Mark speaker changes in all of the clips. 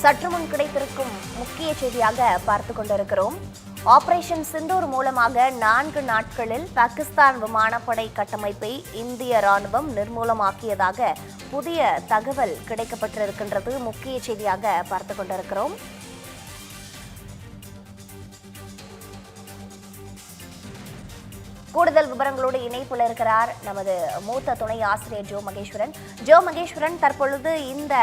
Speaker 1: சற்று முன் கிடைத்திருக்கும் முக்கிய செய்தியாக பார்த்து கொண்டிருக்கிறோம். ஆபரேஷன் சிந்தூர் மூலமாக நான்கு நாட்களில் பாகிஸ்தான் விமானப்படை கட்டமைப்பை இந்திய ராணுவம் நிர்மூலமாக்கியதாக புதிய தகவல் கிடைக்கப்பட்டிருக்கின்றது. முக்கிய செய்தியாக பார்த்து கொண்டிருக்கிறோம். கூடுதல் விவரங்களோடு இணைப்பில் இருக்கிறார் நமது மூத்த துணை ஆசிரியர் ஜோ மகேஸ்வரன். ஜோ மகேஸ்வரன் தற்பொழுது இந்த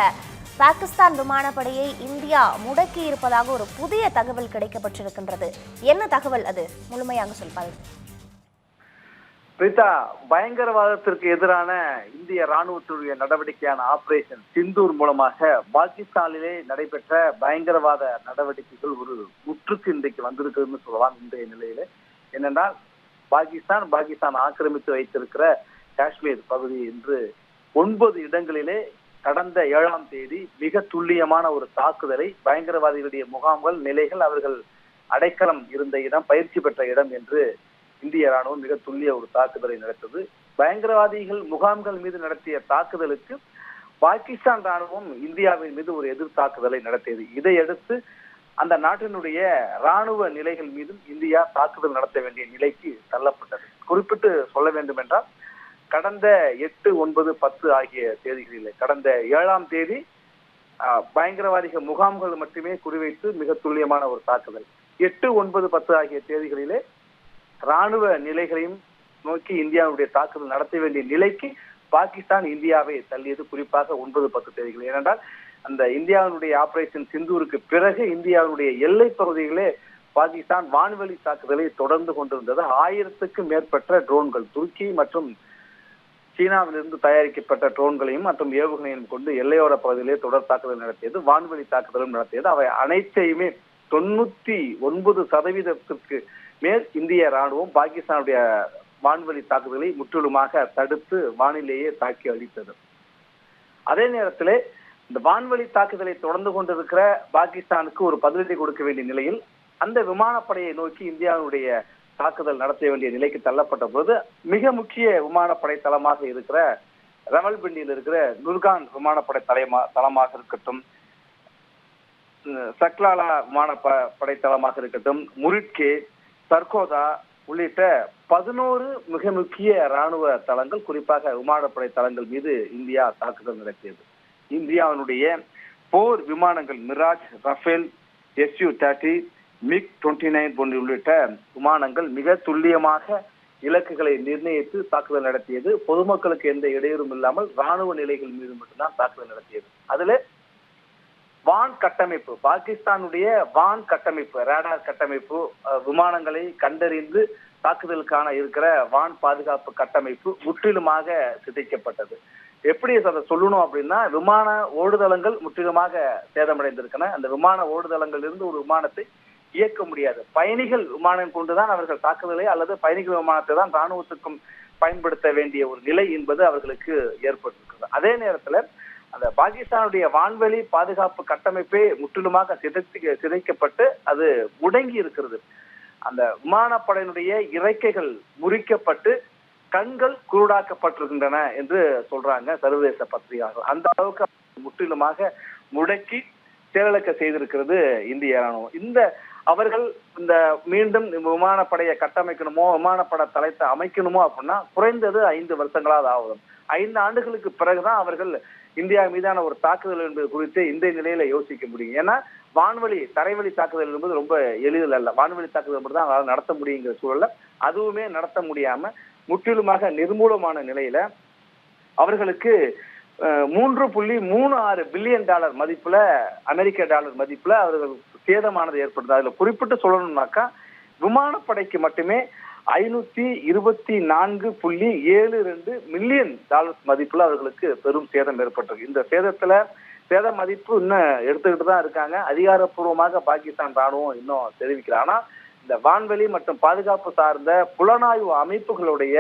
Speaker 1: பாகிஸ்தான் விமானப்படையை இந்தியா முடக்கி இருப்பதாக ஒரு புதிய தகவல் கிடைக்கப்பட்டிருக்கின்றது. என்ன தகவல் அது? முழுமையாக சொல்பாரு.
Speaker 2: பிரீதா பயங்கரவாதத்திற்கு எதிரான இந்திய ராணுவத்துடைய நடவடிக்கையான ஆபரேஷன் சிந்தூர் மூலமாக பாகிஸ்தானிலே நடைபெற்ற பயங்கரவாத நடவடிக்கைகள் ஒரு முற்றுக்கு இன்றைக்கு வந்திருக்குதுன்னு சொல்லலாம் இன்றைய நிலையில. என்னென்றால் பாகிஸ்தான் பாகிஸ்தான் ஆக்கிரமித்து வைத்திருக்கிற காஷ்மீர் பகுதி என்று ஒன்பது இடங்களிலே கடந்த ஏழாம் தேதி மிக துல்லியமான ஒரு தாக்குதலை பயங்கரவாதிகளுடைய முகாம்கள் நிலைகள் அவர்கள் அடைக்கலம் இருந்த இடம் பயிற்சி பெற்ற இடம் என்று இந்திய ராணுவம் மிக துல்லிய ஒரு தாக்குதலை நடத்தது பயங்கரவாதிகள் முகாம்கள் மீது நடத்திய தாக்குதலுக்கு பாகிஸ்தான் ராணுவம் இந்தியாவின் மீது ஒரு எதிர் தாக்குதலை நடத்தியது. இதையடுத்து அந்த நாட்டினுடைய ராணுவ நிலைகள் மீதும் இந்தியா தாக்குதல் நடத்த வேண்டிய நிலைக்கு தள்ளப்பட்டது. குறிப்பிட்டு சொல்ல வேண்டும் என்றால் கடந்த எட்டு ஒன்பது பத்து ஆகிய தேதிகளிலே கடந்த ஏழாம் தேதி பயங்கரவாதிகள் முகாம்கள் மட்டுமே குறிவைத்து மிக துல்லியமான ஒரு தாக்குதல். எட்டு ஒன்பது பத்து ஆகிய தேதிகளிலே ராணுவ நிலைகளையும் நோக்கி இந்தியாவுடைய தாக்குதல் நடத்த வேண்டிய நிலைக்கு பாகிஸ்தான் இந்தியாவை தள்ளியது குறிப்பாக ஒன்பது பத்து தேதிகள் ஏனென்றால் அந்த இந்தியாவினுடைய ஆபரேஷன் சிந்தூருக்கு பிறகு இந்தியாவினுடைய எல்லை பகுதிகளே பாகிஸ்தான் வான்வெளி தாக்குதலை தொடர்ந்து கொண்டிருந்தது. ஆயிரத்துக்கும் மேற்பட்ட ட்ரோன்கள் துருக்கி மற்றும் சீனாவிலிருந்து தயாரிக்கப்பட்ட ட்ரோன்களையும் மற்றும் ஏவுகணையும் கொண்டு எல்லையோர பகுதியிலே தொடர் தாக்குதல் நடத்தியது வான்வெளி தாக்குதலும் நடத்தியது. அவை அனைத்தையுமே தொண்ணூத்தி ஒன்பது சதவீதத்திற்கு மேல் இந்திய ராணுவம் பாகிஸ்தானுடைய வான்வெளி தாக்குதலை முற்றிலுமாக தடுத்து வானிலேயே தாக்கி அழித்தது. அதே நேரத்திலே இந்த வான்வெளி தாக்குதலை தொடர்ந்து கொண்டிருக்கிற பாகிஸ்தானுக்கு ஒரு பதிலடி கொடுக்க வேண்டிய நிலையில் அந்த விமானப்படையை நோக்கி இந்தியாவுடைய தாக்குதல் நடத்த வேண்டிய நிலைக்கு தள்ளப்பட்ட போது மிக முக்கிய விமானப்படை தளமாக இருக்கிற ரமல்பிண்டியில் இருக்கிற நுர்கான் விமானப்படை தலைமா தளமாக இருக்கட்டும் சக்லாலா விமானப்ப படை தளமாக இருக்கட்டும் முரிட்கே சர்கோதா உள்ளிட்ட பதினோரு மிக முக்கிய ராணுவ தளங்கள் குறிப்பாக விமானப்படை தளங்கள் மீது இந்தியா தாக்குதல் நடத்தியது. இந்தியாவினுடைய போர் விமானங்கள் Mirage Rafale SU thirty MiG twenty nine போன்ற உள்ளிட்ட விமானங்கள் மிக துல்லியமாக இலக்குகளை நிர்ணயித்து தாக்குதல் நடத்தியது. பொதுமக்களுக்கு எந்த இடையூறும் இல்லாமல் ராணுவ நிலைகள் மீது மட்டும்தான் தாக்குதல் நடத்தியது. அதுல வான் கட்டமைப்பு பாகிஸ்தானுடைய வான் கட்டமைப்பு ரேடார் கட்டமைப்பு விமானங்களை கண்டறிந்து தாக்குதலுக்கான இருக்கிற வான் பாதுகாப்பு கட்டமைப்பு முற்றிலுமாக சிதைக்கப்பட்டது. எப்படி அதை சொல்லணும் அப்படின்னா விமான ஓடுதளங்கள் முற்றிலுமாக சேதமடைந்திருக்கன அந்த விமான ஓடுதளங்கள் இருந்து ஒரு விமானத்தை இயக்க முடியாது. பயணிகள் விமானம் கொண்டுதான் அவர்கள் தாக்குதலை அல்லது பயணிகள் விமானத்தை தான் ராணுவத்துக்கும் பயன்படுத்த வேண்டிய ஒரு நிலை என்பது அவர்களுக்கு ஏற்பட்டிருக்கிறது. அதே நேரத்துல அந்த பாகிஸ்தானுடைய வான்வெளி பாதுகாப்பு கட்டமைப்பே முற்றிலுமாக சிதைத்து சிதைக்கப்பட்டு அது முடங்கி இருக்கிறது. அந்த விமானப்படையினுடைய இறக்கைகள் முறிக்கப்பட்டு கண்கள் குருடாக்கப்பட்டிருக்கின்றன என்று சொல்றாங்க சர்வதேச பத்திரிகையாளர்கள். அந்த அளவுக்கு முற்றிலுமாக முடக்கி செயலிழக்க செய்திருக்கிறது இந்திய ராணுவம் இந்த அவர்கள் இந்த மீண்டும் விமானப்படையை கட்டமைக்கணுமோ விமானப்பட தளத்தை அமைக்கணுமோ அப்படின்னா குறைந்தது ஐந்து வருஷங்களாவது ஆகும். ஐந்து ஆண்டுகளுக்கு பிறகுதான் அவர்கள் இந்தியா மீதான ஒரு தாக்குதல் என்பது குறித்து இந்த நிலையில யோசிக்க முடியும். ஏன்னா வான்வழி தரைவழி தாக்குதல் என்பது ரொம்ப எளிதில் அல்ல. வான்வழி தாக்குதல் மட்டும் தான் அவங்களால நடத்த முடியுங்கிற சூழல்ல அதுவுமே நடத்த முடியாம முற்றிலுமாக நிர்மூலமான நிலையில அவர்களுக்கு மூன்று புள்ளி மூணு ஆறு பில்லியன் டாலர் மதிப்புல அமெரிக்க டாலர் மதிப்புல அவர்கள் சேதமானது ஏற்படுது? அதுல குறிப்பிட்டு சொல்லணும்னாக்கா விமானப்படைக்கு மட்டுமே ஐநூத்தி இருபத்தி நான்கு புள்ளி ஏழு ரெண்டு மில்லியன் டாலர்ஸ் மதிப்புல அவர்களுக்கு பெரும் சேதம் ஏற்பட்டிருக்கு. இந்த சேதத்துல சேத மதிப்பு இன்னும் எடுத்துக்கிட்டு தான் இருக்காங்க. அதிகாரப்பூர்வமாக பாகிஸ்தான் ராணுவம் இன்னும் தெரிவிக்கல. ஆனா இந்த வான்வெளி மற்றும் பாதுகாப்பு சார்ந்த புலனாய்வு அமைப்புகளுடைய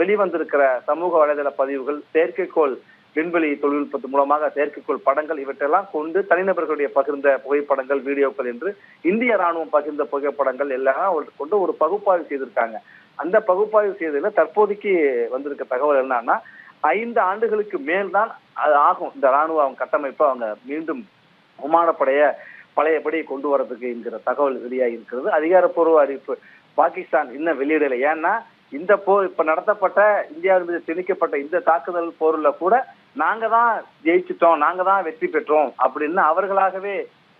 Speaker 2: வெளிவந்திருக்கிற சமூக வலைதள பதிவுகள் செயற்கைக்கோள் விண்வெளி தொழில்நுட்பத்து மூலமாக செயற்கைக்கோள் படங்கள் இவற்றெல்லாம் கொண்டு தனிநபர்களுடைய பகிர்ந்த புகைப்படங்கள் வீடியோக்கள் என்று இந்திய ராணுவம் பகிர்ந்த புகைப்படங்கள் எல்லாம் ஒரு- கொண்டு ஒரு பகுப்பாய்வு செய்திருக்காங்க. அந்த பகுப்பாய்வு செய்ததுல தற்போதைக்கு வந்திருக்க தகவல் என்னன்னா ஐந்து ஆண்டுகளுக்கு மேல் தான் அது ஆகும். இந்த ராணுவ அவங்க கட்டமைப்பை அவங்க மீண்டும் விமானப்படைய பழையபடி கொண்டு வரதுக்கு என்கிற தகவல் வெளியாகி இருக்கிறது. அதிகாரப்பூர்வ அறிவிப்பு பாகிஸ்தான் இன்னும் வெளியிடலை. ஏன்னா இந்த போர் இப்ப நடத்தப்பட்ட இந்தியாவின் மீது திணிக்கப்பட்ட இந்த தாக்குதல் போர்ல கூட நாங்க தான் ஜெயிச்சிட்டோம் நாங்க தான் வெற்றி பெற்றோம் அப்படின்னு அவர்களாகவே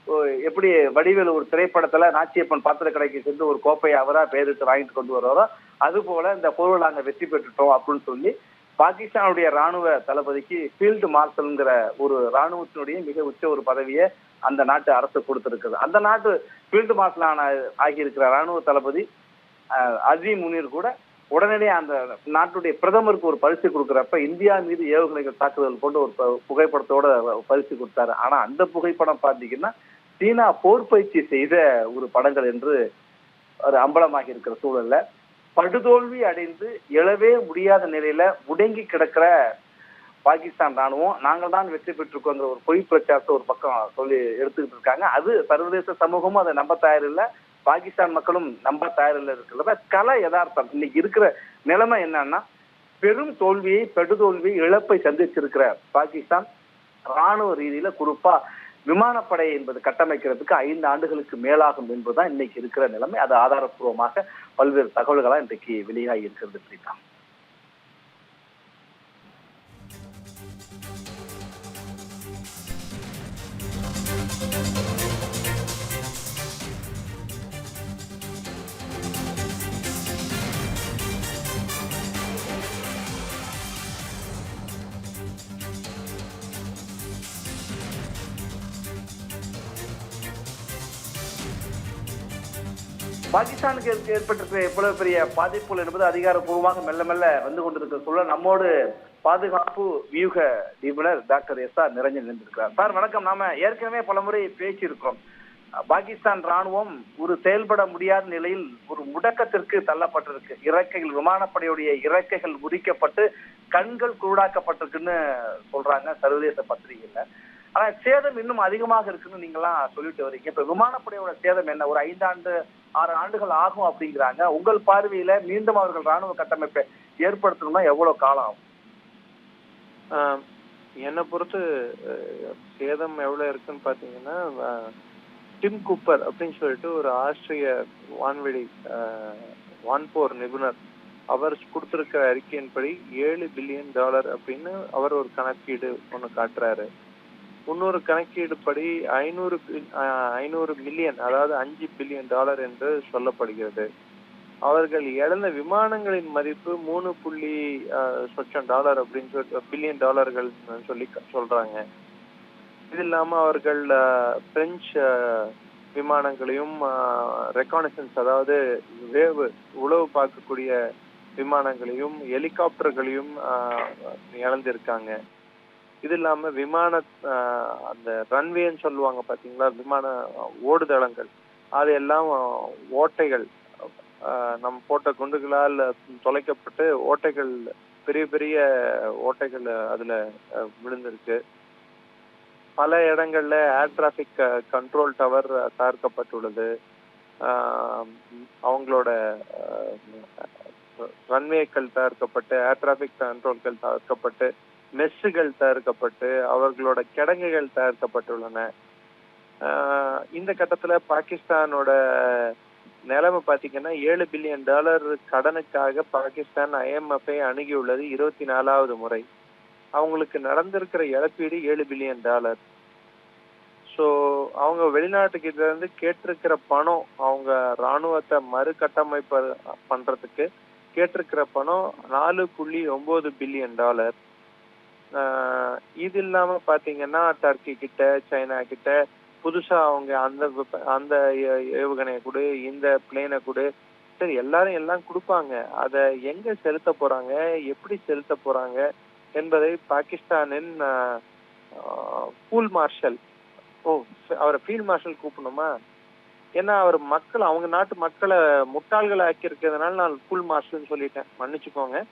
Speaker 2: ஓ, எப்படி வடிவேலு ஒரு திரைப்படத்துல நாச்சியப்பன் பாத்திர கடைக்கு சென்று ஒரு கோப்பையை அவரா பேரிட்டு வாங்கிட்டு கொண்டு வர்றாரோ அது போல இந்த போர்ல நாங்க வெற்றி பெற்றுட்டோம் அப்படின்னு சொல்லி பாகிஸ்தானுடைய ராணுவ தளபதிக்கு ஃபீல்டு மார்ஷல்ங்கிற ஒரு ராணுவத்தினுடைய மிக உச்ச ஒரு பதவியை அந்த நாட்டு அரசு கொடுத்திருக்குது. அந்த நாட்டு ஃபீல்டு மார்ஷலான ஆகியிருக்கிற ராணுவ தளபதி அஹ், அசீம் முனீர் கூட உடனடியே அந்த நாட்டுடைய பிரதமருக்கு ஒரு பரிசு கொடுக்குறப்ப இந்தியா மீது ஏவுகணைகள் தாக்குதல் கொண்டு ஒரு புகைப்படத்தோட பரிசு கொடுத்தாரு. ஆனா அந்த புகைப்படம் பார்த்தீங்கன்னா சீனா போர் பயிற்சி செய்த ஒரு படங்கள் என்று ஒரு அம்பலமாகி இருக்கிற சூழல்ல படுதோல்வி அடைந்து எழவே முடியாத நிலையில முடங்கி கிடக்கிற பாகிஸ்தான் ராணுவம் நாங்கள் தான் வெற்றி பெற்றிருக்கோங்கிற ஒரு பொய் பிரச்சாரத்தை ஒரு பக்கம் சொல்லி எடுத்துக்கிட்டு இருக்காங்க. அது சர்வதேச சமூகமும் அதை நம்ப தயாரில்லை பாகிஸ்தான் மக்களும் நம்ப தயாரில் இருக்கிறத கல யதார்த்தம். இன்னைக்கு இருக்கிற நிலைமை என்னன்னா பெரும் தோல்வியை படுதோல்வியை இழப்பை சந்திச்சிருக்கிற பாகிஸ்தான் ராணுவ ரீதியில குறிப்பா விமானப்படை என்பது கட்டமைக்கிறதுக்கு ஐந்து ஆண்டுகளுக்கு மேலாகும் என்பதுதான் இன்னைக்கு இருக்கிற நிலைமை. அது ஆதாரப்பூர்வமாக பல்வேறு தகவல்களா இன்றைக்கு வெளியாகி இருக்கிறது பிரீதா பாகிஸ்தானுக்கு ஏற்பட்டிருக்கிற எவ்வளவு பெரிய பாதிப்புகள் என்பது அதிகாரப்பூர்வமாக மெல்ல மெல்ல வந்து கொண்டிருக்க சொல்ல நம்மோடு பாதுகாப்பு வியூக நிபுணர் டாக்டர் எஸ் ஆர் நிரஞ்சன் இருந்திருக்கிறார் சார் வணக்கம். நாம ஏற்கனவே பலமுறை பேசியிருக்கிறோம். பாகிஸ்தான் ராணுவம் ஒரு செயல்பட முடியாத நிலையில் ஒரு முடக்கத்திற்கு தள்ளப்பட்டிருக்கு. இறக்கைகள் விமானப்படையுடைய இறக்கைகள் முறிக்கப்பட்டு கண்கள் குருடாக்கப்பட்டிருக்குன்னு சொல்றாங்க சர்வதேச பத்திரிகையில. ஆனா சேதம் இன்னும் அதிகமாக இருக்குன்னு நீங்களாம் சொல்லிட்டு வரீங்க இப்ப விமானப்படையோட சேதம் என்ன? ஒரு ஐந்தாண்டு ஆறு ஆண்டுகள் ஆகும் அப்படிங்கிறாங்க. உங்கள் பார்வையில மீண்டும் அவர்கள் ராணுவ கட்டமைப்பை ஏற்படுத்தணும்னா எவ்வளவு காலம் ஆகும்?
Speaker 3: ஆஹ் என்னை பொறுத்து சேதம் எவ்வளவு இருக்குன்னு பாத்தீங்கன்னா டிம் கூப்பர் அப்படின்னு சொல்லிட்டு ஒரு ஆஸ்திரிய வான்வெளி ஆஹ், வான்போர் நிபுணர். அவர் கொடுத்திருக்கிற அறிக்கையின்படி ஏழு பில்லியன் டாலர் அப்படின்னு அவர் ஒரு கணக்கீடு ஒண்ணு காட்டுறாரு. இன்னொரு கணக்கீடுப்படி ஐநூறு ஐநூறு மில்லியன் அதாவது அஞ்சு பில்லியன் டாலர் என்று சொல்லப்படுகிறது. அவர்கள் இழந்த விமானங்களின் மதிப்பு மூணு புள்ளி சொச்சம் டாலர் அப்படின்னு சொல்லி பில்லியன் டாலர்கள் சொல்லி சொல்றாங்க. இது இல்லாம அவர்கள் பிரெஞ்சு விமானங்களையும் ரெக்கானசன்ஸ் அதாவது வேவு உளவு பார்க்கக்கூடிய விமானங்களையும் ஹெலிகாப்டர்களையும் இழந்திருக்காங்க. இது இல்லாம விமான அந்த ரன்வேன்னு சொல்லுவாங்க பாத்தீங்களா? விமான ஓடுதளங்கள். அது எல்லாம் ஓட்டைகள். நம்ம போட்ட குண்டுகளால் தொலைக்கப்பட்டு ஓட்டைகள் பெரிய பெரிய ஓட்டைகள் அதுல விழுந்திருக்கு. பல இடங்கள்ல ஏர் டிராபிக் கண்ட்ரோல் டவர் தகர்க்கப்பட்டுள்ளது. அவங்களோட ரன்வேக்கள் தகர்க்கப்பட்டு ஏர் டிராபிக் கண்ட்ரோல்கள் தகர்க்கப்பட்டு மெஸ்ஸுகள் தயாரிக்கப்பட்டு அவர்களோட கிடங்குகள் தயாரிக்கப்பட்டுள்ளன. இந்த கட்டத்துல பாகிஸ்தானோட நிலைமை பாத்தீங்கன்னா ஏழு பில்லியன் டாலர் கடனுக்காக பாகிஸ்தான் ஐஎம்எஃப்ஐ அணுகியுள்ளது இருபத்தி நாலாவது முறை. அவங்களுக்கு நடந்திருக்கிற இழப்பீடு ஏழு பில்லியன் டாலர். ஸோ அவங்க வெளிநாட்டுக்கிட்டேருந்து கேட்டிருக்கிற பணம் அவங்க ராணுவத்தை மறுகட்டமைப்பு பண்றதுக்கு கேட்டிருக்கிற பணம் நாலு புள்ளி ஒன்பது பில்லியன் டாலர். இது இல்லாம பாத்தீங்கன்னா டர்க்கி கிட்ட சைனா கிட்ட புதுசா அவங்க அந்த அந்த ஏ- ஏவுகணையை கொடு இந்த பிளேனை கொடு. சரி எல்லாரும் எல்லாம் கொடுப்பாங்க. அதை எங்க செலுத்த போறாங்க? எப்படி செலுத்த போறாங்க? என்பதை பாகிஸ்தானின் ஃபூல் மார்ஷல் ஓ அவரை ஃபீல்ட் மார்ஷல் கூப்பிடணுமா? ஏன்னா அவர் மக்கள் அவங்க நாட்டு மக்களை முட்டாள்களை ஆக்கி இருக்கிறதுனால நான் ஃபுல் மார்ஷல்னு சொல்லிட்டேன். மன்னிச்சுக்கோங்க.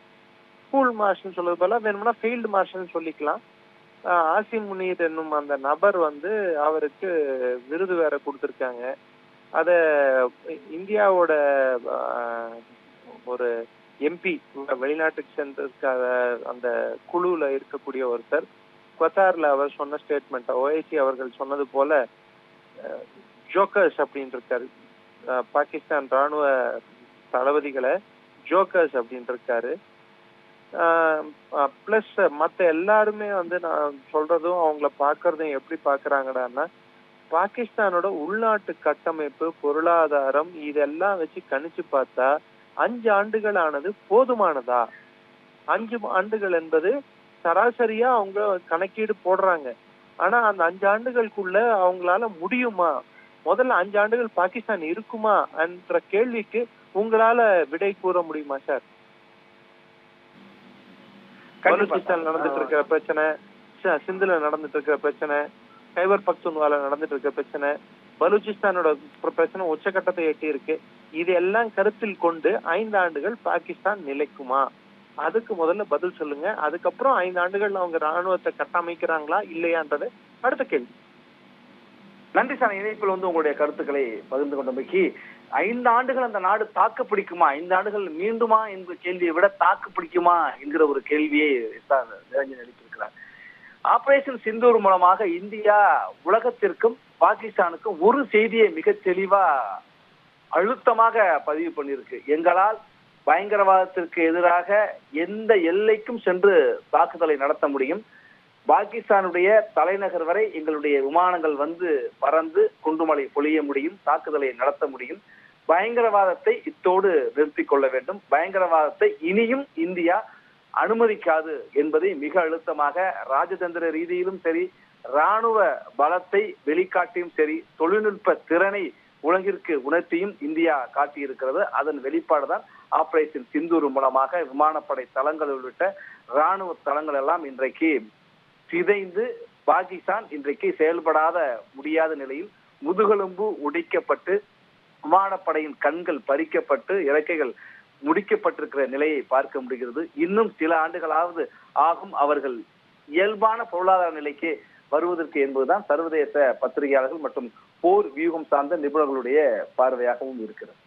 Speaker 3: ஸ்கூல் மார்ஷல் சொல்றது போல வேணும்னா ஃபீல்டு மார்ஷல் சொல்லிக்கலாம். ஆசி முனீர் என்னும் அந்த நபர் வந்து அவருக்கு விருது வேற கொடுத்துருக்காங்க. அத இந்தியாவோட ஒரு எம்பி வெளிநாட்டுக்கு சென்றதுக்காக அந்த குழுல இருக்கக்கூடிய ஒருத்தர் கொத்தார்ல அவர் சொன்ன ஸ்டேட்மெண்ட் ஓஐசி அவர்கள் சொன்னது போல ஜோக்கர்ஸ் அப்படின்னு இருக்காரு பாகிஸ்தான் ராணுவ தளபதிகளை ஜோக்கர்ஸ் அப்படின்னு இருக்காரு பிளஸ் மத்த எல்லாருமே வந்து நான் சொல்றதும் அவங்கள பாக்குறதும் எப்படி பாக்குறாங்கடான்னா பாகிஸ்தானோட உள்நாட்டு கட்டமைப்பு பொருளாதாரம் இதெல்லாம் வச்சு கணிச்சு பார்த்தா அஞ்சு ஆண்டுகள் ஆனது போதுமானதா? அஞ்சு ஆண்டுகள் என்பது சராசரியா அவங்க கணக்கீடு போடுறாங்க. ஆனா அந்த அஞ்சு ஆண்டுகளுக்குள்ள அவங்களால முடியுமா? முதல்ல அஞ்சு ஆண்டுகள் பாகிஸ்தான் இருக்குமா? என்ற கேள்விக்கு உங்களால விடை கூற முடியுமா சார்? பலூச்சிஸ்தான் நடந்துட்டு இருக்கிற பிரச்சனை சிந்துல நடந்துட்டு இருக்கிற பிரச்சனை கைபர் பக்துன்வால நடந்துட்டு இருக்கிற பிரச்சனை பலூச்சிஸ்தானோட பிர- பிரச்சனை உச்சகட்டத்தை எட்டி இருக்கு இது எல்லாம் கருத்தில் கொண்டு ஐந்து ஆண்டுகள் பாகிஸ்தான் நிலைக்குமா? அதுக்கு முதல்ல பதில் சொல்லுங்க. அதுக்கப்புறம் ஐந்து ஆண்டுகள் அவங்க ராணுவத்தை கட்டமைக்கிறாங்களா இல்லையான்றது அடுத்த கேள்வி.
Speaker 2: நன்றி சார். இணைப்பில் வந்து உங்களுடைய கருத்துக்களை பகிர்ந்து கொண்டமைக்கு ஐந்து ஆண்டுகள் அந்த நாடு தாக்கு பிடிக்குமா ஐந்து ஆண்டுகள் மீண்டுமா என்ற கேள்வியை விட தாக்கு பிடிக்குமா என்கிற ஒரு கேள்வியை நிரஞ்சன் எழுப்பியிருக்கிறார். ஆபரேஷன் சிந்தூர் மூலமாக இந்தியா உலகத்திற்கும் பாகிஸ்தானுக்கும் ஒரு செய்தியை மிக தெளிவா அழுத்தமாக பதிவு பண்ணியிருக்கு. எங்களால் பயங்கரவாதத்திற்கு எதிராக எந்த எல்லைக்கும் சென்று தாக்குதலை நடத்த முடியும். பாகிஸ்தானுடைய தலைநகர் வரை எங்களுடைய விமானங்கள் வந்து பறந்து குண்டுமலை பொழிய முடியும் தாக்குதலை நடத்த முடியும். பயங்கரவாதத்தை இத்தோடு நிறுத்திக் கொள்ள வேண்டும். பயங்கரவாதத்தை இனியும் இந்தியா அனுமதிக்காது என்பதை மிக அழுத்தமாக ராஜதந்திர ரீதியிலும் சரி ராணுவ பலத்தை வெளிக்காட்டியும் சரி தொழில்நுட்ப திறனை உலகிற்கு உணர்த்தியும் இந்தியா காட்டியிருக்கிறது. அதன் வெளிப்பாடுதான் ஆபரேஷன் சிந்தூர் மூலமாக விமானப்படை தளங்கள் உள்ளிட்ட ராணுவ தளங்கள் எல்லாம் இன்றைக்கு சிதைந்து பாகிஸ்தான் இன்றைக்கு செயல்படாத முடியாத நிலையில் முதுகெலும்பு உடைக்கப்பட்டு விமானப்படையின் கண்கள் பறிக்கப்பட்டு இறக்கைகள் முடிக்கப்பட்டிருக்கிற நிலையை பார்க்க முடிகிறது. இன்னும் சில ஆண்டுகளாவது ஆகும் அவர்கள் இயல்பான பொருளாதார நிலைக்கு வருவதற்கு என்பதுதான் சர்வதேச பத்திரிகையாளர்கள் மற்றும் போர் வியூகம் சார்ந்த நிபுணர்களுடைய பார்வையாகவும் இருக்கிறது.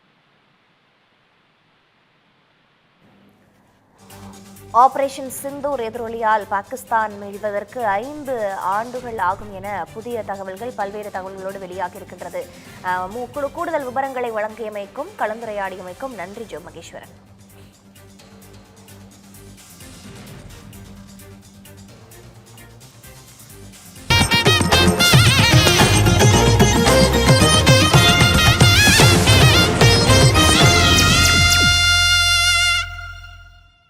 Speaker 1: ஆபரேஷன் சிந்தூர் எதிரொலியால் பாகிஸ்தான் மீள்வதற்கு ஐந்து ஆண்டுகள் ஆகும் என புதிய தகவல்கள் பல்வேறு தகவல்களோடு வெளியாகி இருக்கின்றது. மு- கூடுதல் விவரங்களை வழங்கியமைக்கும் கலந்துரையாடியமைக்கும் நன்றி ஜோ மகேஸ்வரன்.